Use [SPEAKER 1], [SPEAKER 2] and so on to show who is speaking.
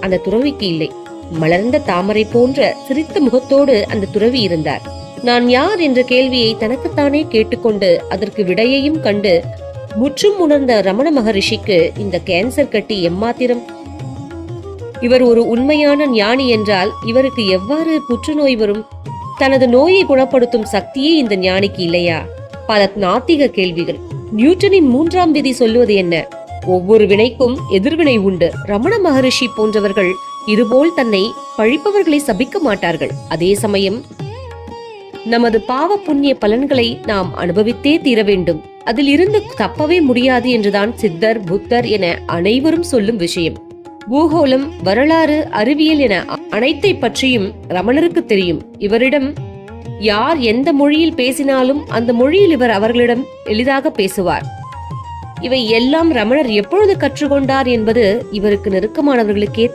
[SPEAKER 1] அந்த துறவிக்கு இல்லை. மலர்ந்த தாமரை போன்ற சிரித்த முகத்தோடு அந்த துறவி இருந்தார். நான் யார் என்ற கேள்வியை தனக்குத்தானே கேட்டுக்கொண்டு அதற்கு விடையையும் கண்டு முற்றும் உணர்ந்த ரமண மகரிஷிக்கு இந்த கேன்சர் கட்டி எம்மாத்திரம்? இவர் ஒரு உண்மையான ஞானி என்றால் இவருக்கு எவ்வாறு புற்றுநோய் வரும்? தனது நோயை குணப்படுத்தும் சக்தியே இந்த ஞானிக்கு இல்லையா? பல நாத்திக கேள்விகள். நியூட்டனின் மூன்றாம் விதி சொல்லுவது என்ன? ஒவ்வொரு வினைக்கும் எதிர்வினை உண்டு. ரமண மகரிஷி போன்றவர்கள் இதுபோல் தன்னை பழிப்பவர்களை சபிக்க மாட்டார்கள். அதே சமயம் நமது பாவ புண்ணிய பலன்களை நாம் அனுபவித்தே தீர வேண்டும். அதில் இருந்து தப்பவே முடியாது என்றுதான் சித்தர் புத்தர் என அனைவரும் சொல்லும் விஷயம். பூகோளம் வரலாறு அறிவியல் என அனைத்தை பற்றியும் ரமணருக்கு தெரியும். இவரிடம் யார் எந்த மொழியில் பேசினாலும் அந்த மொழியில் இவர் அவர்களிடம் எளிதாக பேசுவார். இவை எல்லாம் ரமணர் எப்பொழுது கற்றுக்கொண்டார் என்பது இவருக்கு நெருக்கமானவர்களுக்கே